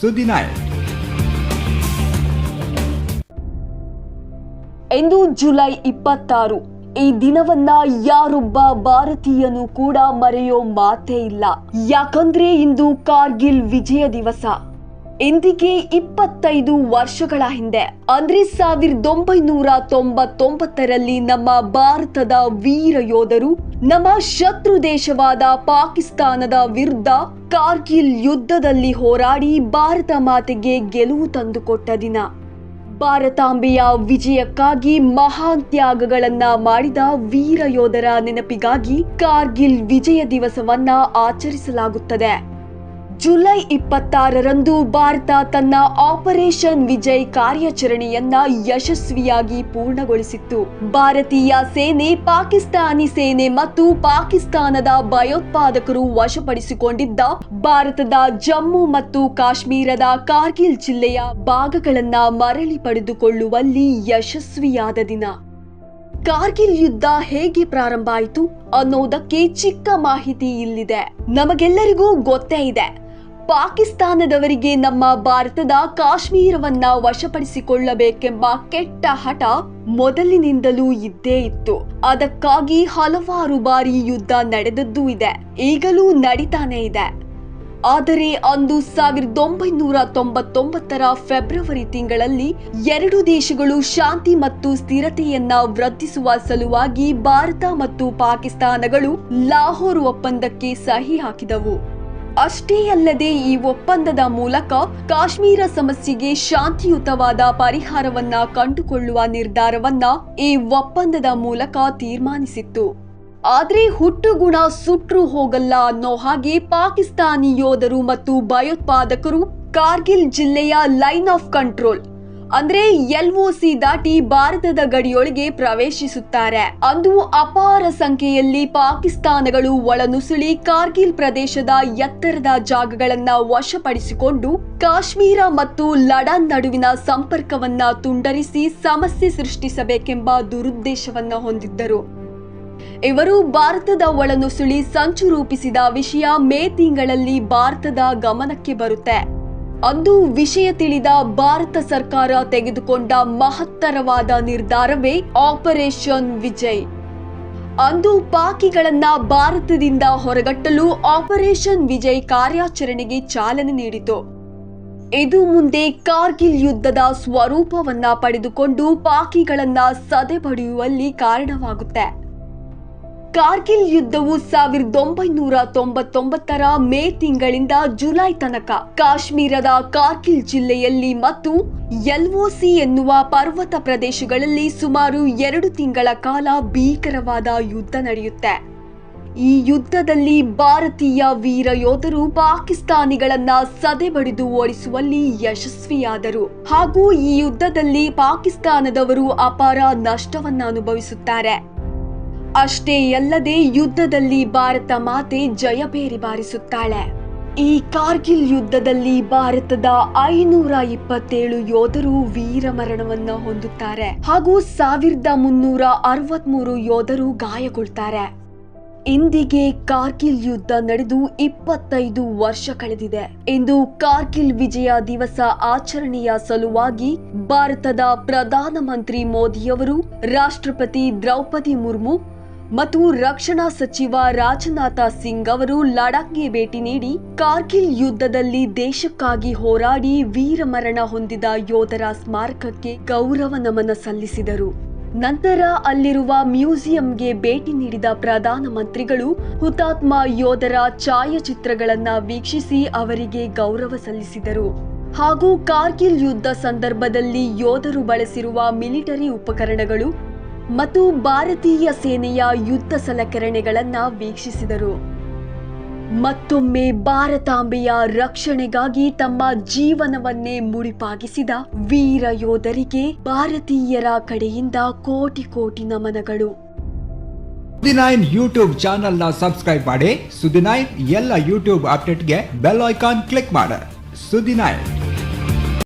ಸುದಿನಾಯಕ್ ಇಂದು July ಇಪ್ಪತ್ತಾರು. ಈ ದಿನವನ್ನ ಯಾರೊಬ್ಬ ಭಾರತೀಯನು ಕೂಡ ಮರೆಯೋ ಮಾತೇ ಇಲ್ಲ. ಯಾಕಂದ್ರೆ ಇಂದು ಕಾರ್ಗಿಲ್ ವಿಜಯ ದಿವಸ. ಇಂದಿಗೆ ಇಪ್ಪತ್ತೈದು ವರ್ಷಗಳ ಹಿಂದೆ ಅಂದ್ರೆ ಸಾವಿರದ ಒಂಬೈನೂರ ತೊಂಬತ್ತೊಂಬತ್ತರಲ್ಲಿ ನಮ್ಮ ಭಾರತದ ವೀರ ಯೋಧರು, ನಮ್ಮ ಶತ್ರು ದೇಶವಾದ ಪಾಕಿಸ್ತಾನದ ವಿರುದ್ಧ ಕಾರ್ಗಿಲ್ ಯುದ್ಧದಲ್ಲಿ ಹೋರಾಡಿ ಭಾರತ ಮಾತೆಗೆ ಗೆಲುವು ತಂದುಕೊಟ್ಟ ದಿನ. ಭಾರತಾಂಬೆಯ ವಿಜಯಕ್ಕಾಗಿ ಮಹಾನ್ ತ್ಯಾಗಗಳನ್ನ ಮಾಡಿದ ವೀರ ಯೋಧರ ನೆನಪಿಗಾಗಿ ಕಾರ್ಗಿಲ್ ವಿಜಯ ದಿವಸವನ್ನ ಆಚರಿಸಲಾಗುತ್ತದೆ. ಜುಲೈ ಇಪ್ಪತ್ತಾರರಂದು ಭಾರತ ತನ್ನ ಆಪರೇಷನ್ ವಿಜಯ್ ಕಾರ್ಯಾಚರಣೆಯನ್ನ ಯಶಸ್ವಿಯಾಗಿ ಪೂರ್ಣಗೊಳಿಸಿತ್ತು. ಭಾರತೀಯ ಸೇನೆ, ಪಾಕಿಸ್ತಾನಿ ಸೇನೆ ಮತ್ತು ಪಾಕಿಸ್ತಾನದ ಭಯೋತ್ಪಾದಕರು ವಶಪಡಿಸಿಕೊಂಡಿದ್ದ ಭಾರತದ ಜಮ್ಮು ಮತ್ತು ಕಾಶ್ಮೀರದ ಕಾರ್ಗಿಲ್ ಜಿಲ್ಲೆಯ ಭಾಗಗಳನ್ನ ಮರಳಿ ಪಡೆದುಕೊಳ್ಳುವಲ್ಲಿ ಯಶಸ್ವಿಯಾದ ದಿನ. ಕಾರ್ಗಿಲ್ ಯುದ್ಧ ಹೇಗೆ ಪ್ರಾರಂಭ ಆಯಿತು ಅನ್ನೋದಕ್ಕೆ ಚಿಕ್ಕ ಮಾಹಿತಿ ಇಲ್ಲಿದೆ. ನಮಗೆಲ್ಲರಿಗೂ ಗೊತ್ತೇ ಇದೆ. ಪಾಕಿಸ್ತಾನದವರಿಗೆ ನಮ್ಮ ಭಾರತದ ಕಾಶ್ಮೀರವನ್ನ ವಶಪಡಿಸಿಕೊಳ್ಳಬೇಕೆಂಬ ಕೆಟ್ಟ ಹಠ ಮೊದಲಿನಿಂದಲೂ ಇದ್ದೇ ಇತ್ತು. ಅದಕ್ಕಾಗಿ ಹಲವಾರು ಬಾರಿ ಯುದ್ಧ ನಡೆದದ್ದೂ ಇದೆ. ಈಗಲೂ ನಡೀತಾನೆ ಇದೆ. ಆದರೆ ಅಂದು ಸಾವಿರದ ಒಂಬೈನೂರ ತೊಂಬತ್ತೊಂಬತ್ತರ ಫೆಬ್ರವರಿ ತಿಂಗಳಲ್ಲಿ ಎರಡು ದೇಶಗಳು ಶಾಂತಿ ಮತ್ತು ಸ್ಥಿರತೆಯನ್ನ ವೃದ್ಧಿಸುವ ಸಲುವಾಗಿ ಭಾರತ ಮತ್ತು ಪಾಕಿಸ್ತಾನಗಳು ಲಾಹೋರ್ ಒಪ್ಪಂದಕ್ಕೆ ಸಹಿ ಹಾಕಿದವು. ಅಷ್ಟೇ ಅಲ್ಲದೆ ಈ ಒಪ್ಪಂದದ ಮೂಲಕ ಕಾಶ್ಮೀರ ಸಮಸ್ಯೆಗೆ ಶಾಂತಿಯುತವಾದ ಪರಿಹಾರವನ್ನ ಕಂಡುಕೊಳ್ಳುವ ನಿರ್ಧಾರವನ್ನ ಈ ಒಪ್ಪಂದದ ಮೂಲಕ ತೀರ್ಮಾನಿಸಿತ್ತು. ಆದ್ರೆ ಹುಟ್ಟುಗುಣ ಸುಟ್ರು ಹೋಗಲ್ಲ ಅನ್ನೋ ಹಾಗೆ ಪಾಕಿಸ್ತಾನಿ ಯೋಧರು ಮತ್ತು ಭಯೋತ್ಪಾದಕರು ಕಾರ್ಗಿಲ್ ಜಿಲ್ಲೆಯ ಲೈನ್ ಆಫ್ ಕಂಟ್ರೋಲ್ ಅಂದ್ರೆ ಎಲ್ಒಸಿ ದಾಟಿ ಭಾರತದ ಗಡಿಯೊಳಗೆ ಪ್ರವೇಶಿಸುತ್ತಾರೆ. ಅಂದು ಅಪಾರ ಸಂಖ್ಯೆಯಲ್ಲಿ ಪಾಕಿಸ್ತಾನಗಳು ಒಳನುಸುಳಿ ಕಾರ್ಗಿಲ್ ಪ್ರದೇಶದ ಎತ್ತರದ ಜಾಗಗಳನ್ನ ವಶಪಡಿಸಿಕೊಂಡು ಕಾಶ್ಮೀರ ಮತ್ತು ಲಡಾನ್ ನಡುವಿನ ಸಂಪರ್ಕವನ್ನ ತುಂಡರಿಸಿ ಸಮಸ್ಯೆ ಸೃಷ್ಟಿಸಬೇಕೆಂಬ ದುರುದ್ದೇಶವನ್ನ ಹೊಂದಿದ್ದರು. ಇವರು ಭಾರತದ ಒಳನುಸುಳಿ ಸಂಚು ರೂಪಿಸಿದ ವಿಷಯ ಮೇ ತಿಂಗಳಲ್ಲಿ ಭಾರತದ ಗಮನಕ್ಕೆ ಬರುತ್ತೆ. ಅಂದು ವಿಷಯ ತಿಳಿದ ಭಾರತ ಸರ್ಕಾರ ತೆಗೆದುಕೊಂಡ ಮಹತ್ತರವಾದ ನಿರ್ಧಾರವೇ ಆಪರೇಷನ್ ವಿಜಯ್. ಅಂದು ಪಾಕಿಗಳನ್ನ ಭಾರತದಿಂದ ಹೊರಗಟ್ಟಲು ಆಪರೇಷನ್ ವಿಜಯ್ ಕಾರ್ಯಾಚರಣೆಗೆ ಚಾಲನೆ ನೀಡಿತು. ಇದು ಮುಂದೆ ಕಾರ್ಗಿಲ್ ಯುದ್ಧದ ಸ್ವರೂಪವನ್ನ ಪಡೆದುಕೊಂಡು ಪಾಕಿಗಳನ್ನ ಸದೆಬಡಿಯುವಲ್ಲಿ ಕಾರಣವಾಗುತ್ತೆ. ಕಾರ್ಗಿಲ್ ಯುದ್ಧವು ಸಾವಿರದ ಒಂಬೈನೂರ ತೊಂಬತ್ತೊಂಬತ್ತರ ಮೇ ತಿಂಗಳಿಂದ ಜುಲೈ ತನಕ ಕಾಶ್ಮೀರದ ಕಾರ್ಗಿಲ್ ಜಿಲ್ಲೆಯಲ್ಲಿ ಮತ್ತು ಎಲ್ಒಸಿ ಎನ್ನುವ ಪರ್ವತ ಪ್ರದೇಶಗಳಲ್ಲಿ ಸುಮಾರು ಎರಡು ತಿಂಗಳ ಕಾಲ ಭೀಕರವಾದ ಯುದ್ಧ ನಡೆಯುತ್ತೆ. ಈ ಯುದ್ಧದಲ್ಲಿ ಭಾರತೀಯ ವೀರ ಯೋಧರು ಪಾಕಿಸ್ತಾನಿಗಳನ್ನ ಸದೆಬಡಿದು ಓಡಿಸುವಲ್ಲಿ ಯಶಸ್ವಿಯಾದರು. ಹಾಗೂ ಈ ಯುದ್ಧದಲ್ಲಿ ಪಾಕಿಸ್ತಾನದವರು ಅಪಾರ ನಷ್ಟವನ್ನ ಅನುಭವಿಸುತ್ತಾರೆ. ಅಷ್ಟೇ ಅಲ್ಲದೆ ಯುದ್ಧದಲ್ಲಿ ಭಾರತ ಮಾತೆ ಜಯಬೇರಿ ಬಾರಿಸುತ್ತಾಳೆ. ಈ ಕಾರ್ಗಿಲ್ ಯುದ್ಧದಲ್ಲಿ ಭಾರತದ ಐನೂರ ಇಪ್ಪತ್ತೇಳು ಯೋಧರು ವೀರ ಮರಣವನ್ನ ಹೊಂದುತ್ತಾರೆ. ಹಾಗೂ ಸಾವಿರದ ಮುನ್ನೂರ ಅರವತ್ಮೂರು ಯೋಧರು ಗಾಯಗೊಳ್ತಾರೆ. ಇಂದಿಗೆ ಕಾರ್ಗಿಲ್ ಯುದ್ಧ ನಡೆದು ಇಪ್ಪತ್ತೈದು ವರ್ಷ ಕಳೆದಿದೆ. ಇಂದು ಕಾರ್ಗಿಲ್ ವಿಜಯ ದಿವಸ ಆಚರಣೆಯ ಸಲುವಾಗಿ ಭಾರತದ ಪ್ರಧಾನಮಂತ್ರಿ ಮೋದಿಯವರು ರಾಷ್ಟ್ರಪತಿ ದ್ರೌಪದಿ ಮುರ್ಮು ಮತ್ತು ರಕ್ಷಣಾ ಸಚಿವ ರಾಜನಾಥ ಸಿಂಗ್ ಅವರು ಲಡಾಖ್ಗೆ ಭೇಟಿ ನೀಡಿ ಕಾರ್ಗಿಲ್ ಯುದ್ಧದಲ್ಲಿ ದೇಶಕ್ಕಾಗಿ ಹೋರಾಡಿ ವೀರಮರಣ ಹೊಂದಿದ ಯೋಧರ ಸ್ಮಾರಕಕ್ಕೆ ಗೌರವ ನಮನ ಸಲ್ಲಿಸಿದರು. ನಂತರ ಅಲ್ಲಿರುವ ಮ್ಯೂಸಿಯಂಗೆ ಭೇಟಿ ನೀಡಿದ ಪ್ರಧಾನಮಂತ್ರಿಗಳು ಹುತಾತ್ಮ ಯೋಧರ ಛಾಯಾಚಿತ್ರಗಳನ್ನು ವೀಕ್ಷಿಸಿ ಅವರಿಗೆ ಗೌರವ ಸಲ್ಲಿಸಿದರು. ಹಾಗೂ ಕಾರ್ಗಿಲ್ ಯುದ್ಧ ಸಂದರ್ಭದಲ್ಲಿ ಯೋಧರು ಬಳಸಿರುವ ಮಿಲಿಟರಿ ಉಪಕರಣಗಳು ಮತ್ತು ಭಾರತೀಯ ಸೇನೆಯ ಯುದ್ಧ ಸಲಕರಣೆಗಳನ್ನ ವೀಕ್ಷಿಸಿದರು. ಮತ್ತೊಮ್ಮೆ ಭಾರತಾಂಬೆಯ ರಕ್ಷಣೆಗಾಗಿ ತಮ್ಮ ಜೀವನವನ್ನೇ ಮುಡಿಪಾಗಿಸಿದ ವೀರ ಯೋಧರಿಗೆ ಭಾರತೀಯರ ಕಡೆಯಿಂದ ಕೋಟಿ ಕೋಟಿ ನಮನಗಳು. ಸುದಿನೈನ್ ಯೂಟ್ಯೂಬ್ ಚಾನೆಲ್ನ ಸಬ್ಸ್ಕ್ರೈಬ್ ಮಾಡಿ. ಸುದಿನೈನ್ ಎಲ್ಲ ಯೂಟ್ಯೂಬ್ ಅಪ್ಡೇಟ್ಗೆ ಬೆಲ್ ಐಕಾನ್ ಕ್ಲಿಕ್ ಮಾಡಿ. ಸುದಿನೈನ್.